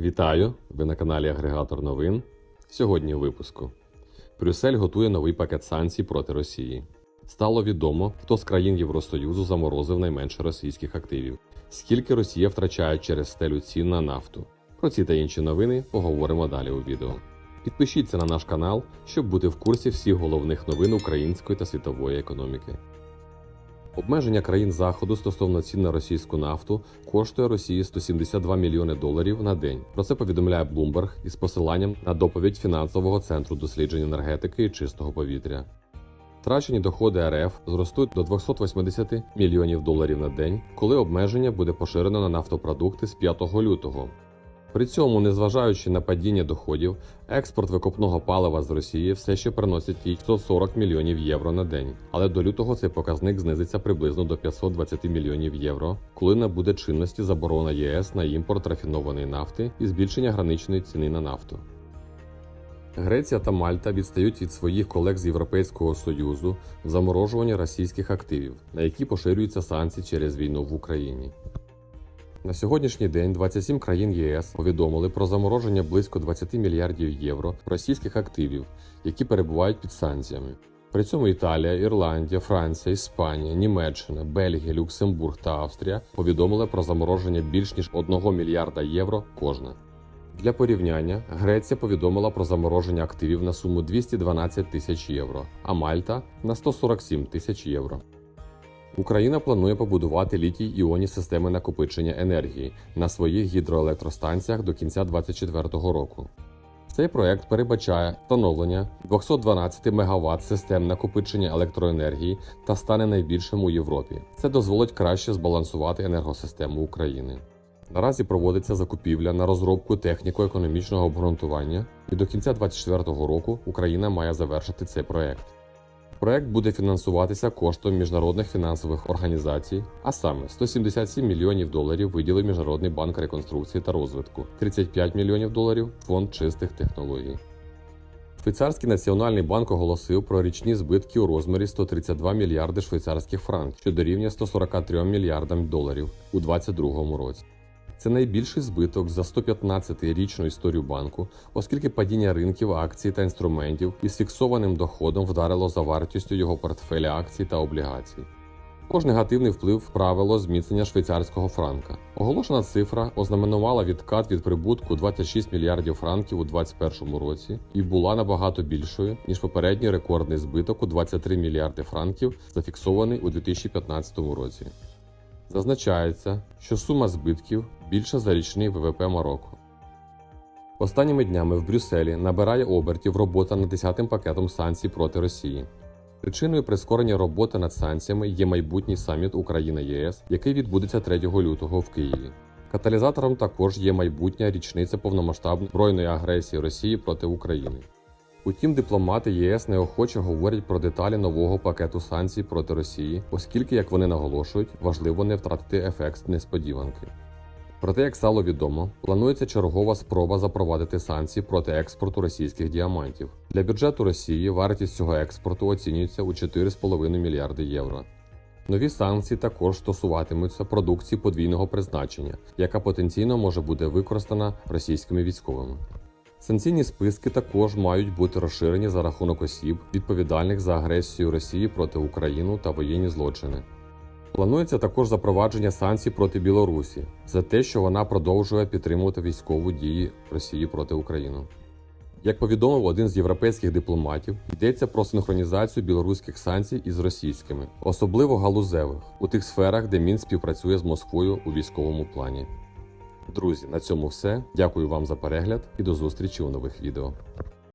Вітаю! Ви на каналі Агрегатор новин. Сьогодні у випуску. Брюссель готує новий пакет санкцій проти Росії. Стало відомо, хто з країн Євросоюзу заморозив найменше російських активів, скільки Росія втрачає через стелю цін на нафту. Про ці та інші новини поговоримо далі у відео. Підпишіться на наш канал, щоб бути в курсі всіх головних новин української та світової економіки. Обмеження країн Заходу стосовно цін на російську нафту коштує Росії 172 мільйони доларів на день. Про це повідомляє Bloomberg із посиланням на доповідь фінансового центру досліджень енергетики і чистого повітря. Втрачені доходи РФ зростуть до 280 мільйонів доларів на день, коли обмеження буде поширено на нафтопродукти з 5 лютого. При цьому, незважаючи на падіння доходів, експорт викопного палива з Росії все ще приносить їй 140 мільйонів євро на день. Але до лютого цей показник знизиться приблизно до 520 мільйонів євро, коли набуде чинності заборона ЄС на імпорт рафінованої нафти і збільшення граничної ціни на нафту. Греція та Мальта відстають від своїх колег з Європейського Союзу в заморожуванні російських активів, на які поширюються санкції через війну в Україні. На сьогоднішній день 27 країн ЄС повідомили про замороження близько 20 мільярдів євро російських активів, які перебувають під санкціями. При цьому Італія, Ірландія, Франція, Іспанія, Німеччина, Бельгія, Люксембург та Австрія повідомили про замороження більш ніж 1 мільярда євро кожна. Для порівняння Греція повідомила про замороження активів на суму 212 тисяч євро, а Мальта на 147 тисяч євро. Україна планує побудувати літій іонні системи накопичення енергії на своїх гідроелектростанціях до кінця 2024 року. Цей проект передбачає встановлення 212 МВт систем накопичення електроенергії та стане найбільшим у Європі. Це дозволить краще збалансувати енергосистему України. Наразі проводиться закупівля на розробку техніко-економічного обґрунтування, і до кінця 2024 року Україна має завершити цей проект. Проект буде фінансуватися коштом міжнародних фінансових організацій, а саме 177 мільйонів доларів виділив Міжнародний банк реконструкції та розвитку, 35 мільйонів доларів фонд чистих технологій. Швейцарський національний банк оголосив про річні збитки у розмірі 132 мільярди швейцарських франків, що дорівнює 143 мільярдам доларів у 2022 році. Це найбільший збиток за 115-річну історію банку, оскільки падіння ринків акцій та інструментів із фіксованим доходом вдарило за вартістю його портфеля акцій та облігацій. Також негативний вплив правило зміцнення швейцарського франка. Оголошена цифра ознаменувала відкат від прибутку 26 мільярдів франків у 2021 році і була набагато більшою ніж попередній рекордний збиток у 23 мільярди франків, зафіксований у 2015 році. Зазначається, що сума збитків більша за річний ВВП Марокко. Останніми днями в Брюсселі набирає обертів робота над 10-тим пакетом санкцій проти Росії. Причиною прискорення роботи над санкціями є майбутній саміт Україна ЄС, який відбудеться 3 лютого в Києві. Каталізатором також є майбутня річниця повномасштабної збройної агресії Росії проти України. Утім, дипломати ЄС неохоче говорять про деталі нового пакету санкцій проти Росії, оскільки, як вони наголошують, важливо не втратити ефект несподіванки. Проте, як стало відомо, планується чергова спроба запровадити санкції проти експорту російських діамантів. Для бюджету Росії вартість цього експорту оцінюється у 4,5 мільярди євро. Нові санкції також стосуватимуться продукції подвійного призначення, яка потенційно може бути використана російськими військовими. Санкційні списки також мають бути розширені за рахунок осіб, відповідальних за агресію Росії проти України та воєнні злочини. Планується також запровадження санкцій проти Білорусі за те, що вона продовжує підтримувати військову дії Росії проти України. Як повідомив один з європейських дипломатів, йдеться про синхронізацію білоруських санкцій із російськими, особливо галузевих, у тих сферах, де Мінськ співпрацює з Москвою у військовому плані. Друзі, на цьому все. Дякую вам за перегляд і до зустрічі у нових відео.